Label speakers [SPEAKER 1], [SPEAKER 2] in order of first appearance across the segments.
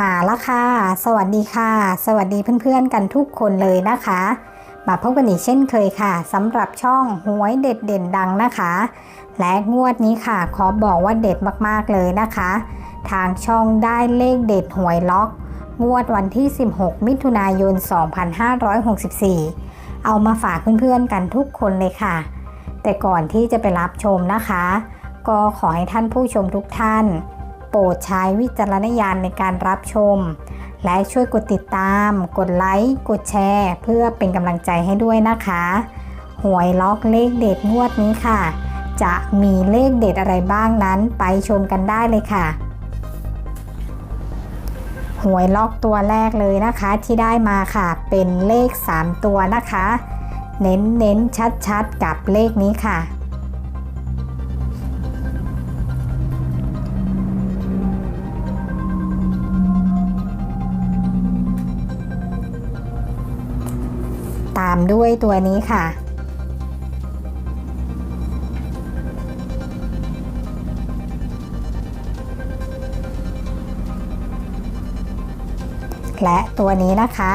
[SPEAKER 1] มาแล้วค่ะ สวัสดีค่ะ สวัสดีเพื่อนๆกันทุกคนเลยนะคะ มาพบกันอีกเช่นเคยค่ะสำหรับช่องหวยเด็ดเด่นดังนะคะ และงวดนี้ค่ะขอบอกว่าเด็ดมากๆเลยนะคะ ทางช่องได้เลขเด็ดหวยล็อก งวดวันที่ 16 มิถุนายน 2564 เอามาฝากเพื่อนๆกันทุกคนเลยค่ะ แต่ก่อนที่จะไปรับชมนะคะ ก็ขอให้ท่านผู้ชมทุกท่าน โปรดใช้วิจารณญาณในการรับชม และช่วยกดติดตาม กดไลค์กดแชร์ เพื่อเป็นกำลังใจให้ด้วยนะคะ หวยล็อกเลขเด็ดงวดนี้ค่ะ จะมีเลขเด็ดอะไรบ้างนั้นไปชมกันได้เลยค่ะหวยล็อกตัวแรกเลยนะคะที่ได้มาค่ะ เป็นเลข 3 ตัวนะคะ เน้นเน้นชัดชัดๆกับเลขนี้ค่ะามด้วยตัวนี้ค่ะ และตัวนี้นะคะ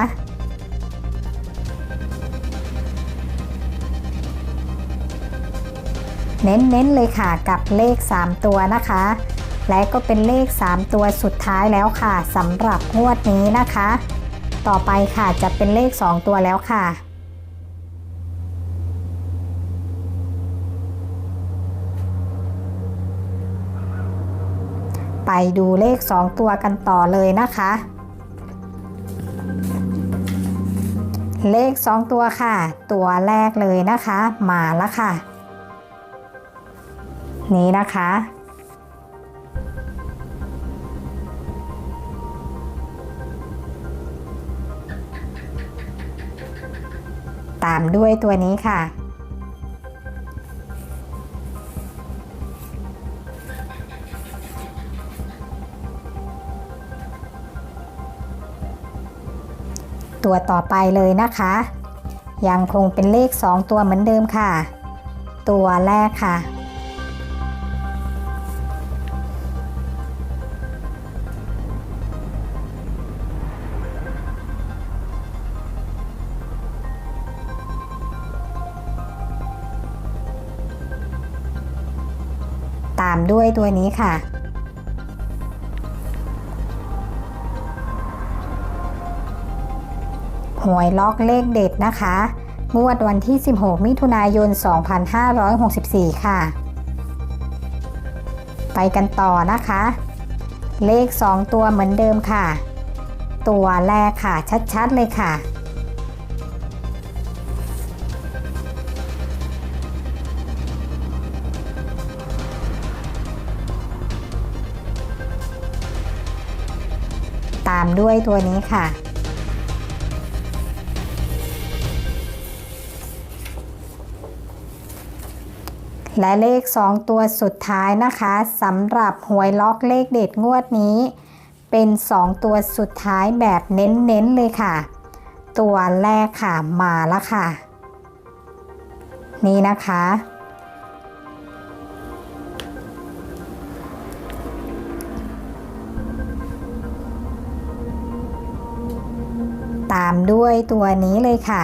[SPEAKER 1] เน้นๆเลยค่ะกับเลข 3 ตัวนะคะ และก็เป็นเลข 3 ตัวสุดท้ายแล้วค่ะสำหรับงวดนี้นะคะ ต่อไปค่ะจะเป็นเลข 2 ตัวแล้วค่ะ ดูเลข 2 ตัวกันต่อเลยนะคะ เลข 2 ตัวค่ะ ตัวแรกเลยนะคะ มาแล้วค่ะ นี้นะคะ ตามด้วยตัวนี้ค่ะ ตัวต่อไปเลยนะคะ ยังคงเป็นเลข 2 ตัวเหมือนเดิมค่ะ ตัวแรกค่ะ ตามด้วยตัวนี้ค่ะ หวยล็อกเลขเด็ดนะคะงวดวันที่ 16 มิถุนายน 2564 ค่ะ ไปกันต่อนะคะ เลข 2 ตัวเหมือนเดิมค่ะ ตัวแรกค่ะชัดๆเลยค่ะ ตามด้วยตัวนี้ค่ะ และเลข 2 ตัวสุดท้ายนะคะสำหรับหวยล็อกเลขเด็ดงวดนี้ เป็น 2 ตัวสุดท้ายแบบเน้นๆเลยค่ะ ตัวแรกค่ะมาแล้วค่ะ นี่นะคะ ตามด้วยตัวนี้เลยค่ะ